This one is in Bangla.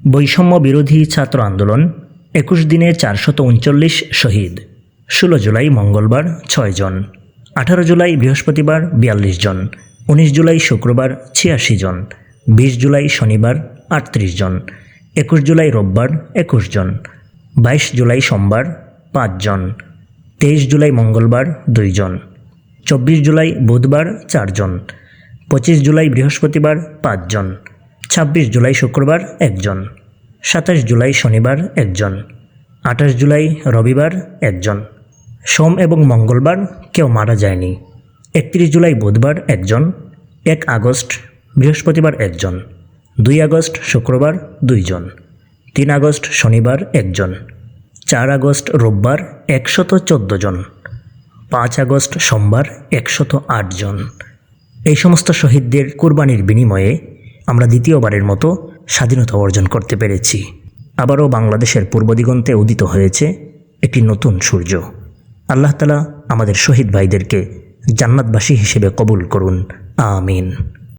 বৈষম্য বিরোধী ছাত্র আন্দোলন, একুশ দিনে চারশত উনচল্লিশ শহীদ, ষোলো জুলাই মঙ্গলবার ছয় জন, আঠারো জুলাই বৃহস্পতিবার বিয়াল্লিশ জন, উনিশ জুলাই শুক্রবার ছিয়াশি জন, বিশ জুলাই শনিবার আটত্রিশ জন, একুশ জুলাই রোববার একুশ জন, বাইশ জুলাই সোমবার পাঁচজন তেইশ জুলাই মঙ্গলবার দুইজন চব্বিশ জুলাই বুধবার চারজন পঁচিশ জুলাই বৃহস্পতিবার পাঁচজন ছাব্বিশ জুলাই শুক্রবার একজন, সাতাশ জুলাই শনিবার একজন, আঠাশ জুলাই রবিবার একজন, সোম এবং মঙ্গলবার কেউ মারা যায়নি, একত্রিশ জুলাই বুধবার একজন, এক আগস্ট বৃহস্পতিবার একজন, দুই আগস্ট শুক্রবার দুইজন, তিন আগস্ট শনিবার একজন, চার আগস্ট রোববার একশত চোদ্দ জন, পাঁচ আগস্ট সোমবার একশত আট জন। এই সমস্ত শহীদদের কুরবানির বিনিময়ে আমরা দ্বিতীয়বারের মতো স্বাধীনতা অর্জন করতে পেরেছি। আবারও বাংলাদেশের পূর্ব দিগন্তে উদিত হয়েছে একটি নতুন সূর্য। আল্লাহতালা আমাদের শহীদ ভাইদেরকে জান্নাতবাসী হিসেবে কবুল করুন। আমিন।